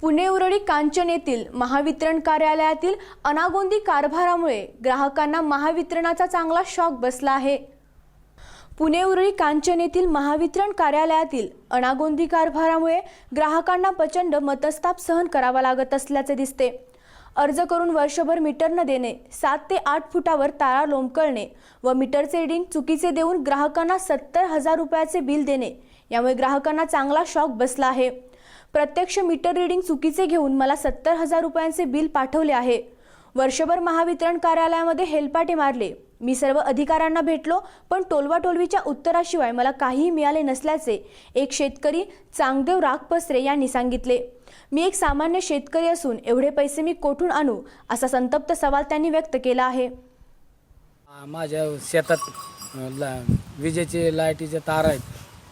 पुणे उरळी कांचन येथील महावितरण कार्यालयातील अनागोंदी कारभारामुळे ग्राहकांना महावितरणाचा चांगला शॉक बसला आहे. पुणे उरळी कांचन येथील महावितरण कार्यालयातील अनागोंदी कारभारामुळे ग्राहकांना प्रचंड मतस्ताप सहन करावा लागत असल्याचे दिसते. अर्ज करून वर्षभर मीटर न देणे सात ते आठ फुटावर तारा लोंबकळणे व मीटरचे रिडिंग चुकीचे देऊन ग्राहकांना सत्तर हजार रुपयाचे बिल देणे यामुळे ग्राहकांना चांगला शॉक बसला आहे. प्रत्यक्ष मीटर रीडिंग चुकीचे घेऊन मला सत्तर हजार रुपयांचे बिल पाठवले आहे. वर्षभर महावितरण कार्यालयामध्ये हेलपाटे मारले. मी सर्व अधिकाऱ्यांना भेटलो पण टोलवाटोलवीच्या उत्तराशिवाय मला काहीही मिळाले नसल्याचे एक शेतकरी चांगदेव रागपसरे यांनी सांगितले. मी एक सामान्य शेतकरी असून एवढे पैसे मी कोठून आणू असा संतप्त सवाल त्यांनी व्यक्त केला आहे. माझ्या शेतात विजेचे लाईटीचे तार आहेत.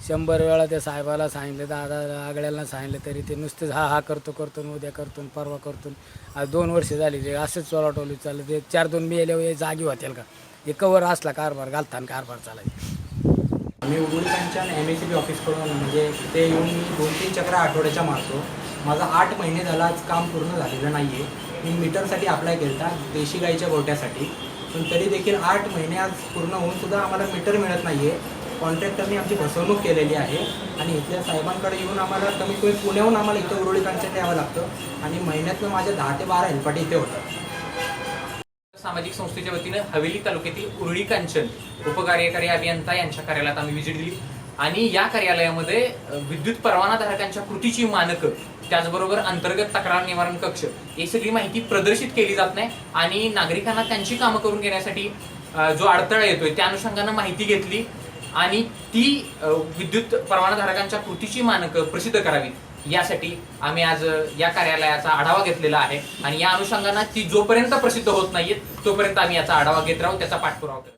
शंभर वेळा त्या साहेबाला सांगितलं दादा आगड्याला सांगितलं तरी ते नुसतेच हा हा करतो करतो उद्या करतो परवा करतो आज दोन वर्ष झाली ते असंच चोलाटोली चाललं. ते चार दोन मेल्यावर हे जागी होतील का? हे कवर असला कारभार घालताना कारभार चालायचे. मी उडुलकांच्या एम एस सी बी ऑफिसकडून म्हणजे ते येऊन मी दोन तीन चक्र आठवड्याच्या मारतो माझा आठ महिने झाला आज काम पूर्ण झालेलं नाही आहे मी मीटरसाठी अप्लाय केला देशी गाईच्या गोट्यासाठी. पण तरी देखील आठ महिने आज पूर्ण होऊन सुद्धा आम्हाला मीटर मिळत नाही आहे कॉन्ट्रॅक्टरने आमची फसवणूक केलेली आहे. आणि इथल्या साहेबांकडे येऊन आम्हाला कमीत कमी पुण्याहून आम्हाला इथं उरुळीकांच्या यावं लागतं. आणि महिन्यातनं माझ्या दहा ते बारा हेल्पाटे इथे होतात. सामाजिक संस्थेच्या वतीनं हवेली तालुक्यातील उरळी कांचन उपकार्यकारी अभियंता यांच्या कार्यालयात आम्ही विजिट दिली. आणि या कार्यालयामध्ये विद्युत परवानाधारकांच्या कृतीची मानकं त्याचबरोबर अंतर्गत तक्रार निवारण कक्ष ही सगळी माहिती प्रदर्शित केली जात नाही. आणि नागरिकांना त्यांची कामं करून घेण्यासाठी जो अडथळा येतोय त्या अनुषंगानं माहिती घेतली. आणि ती विद्युत परवानाधारकांच्या कृतीची मानकं प्रसिद्ध करावीत. यासाठी आम्ही आज या कार्यालयाचा आढावा घेतलेला आहे. आणि या अनुषंगानं ती जोपर्यंत प्रसिद्ध होत नाहीये तोपर्यंत आम्ही याचा आढावा घेत राहू त्याचा पाठपुरावा करू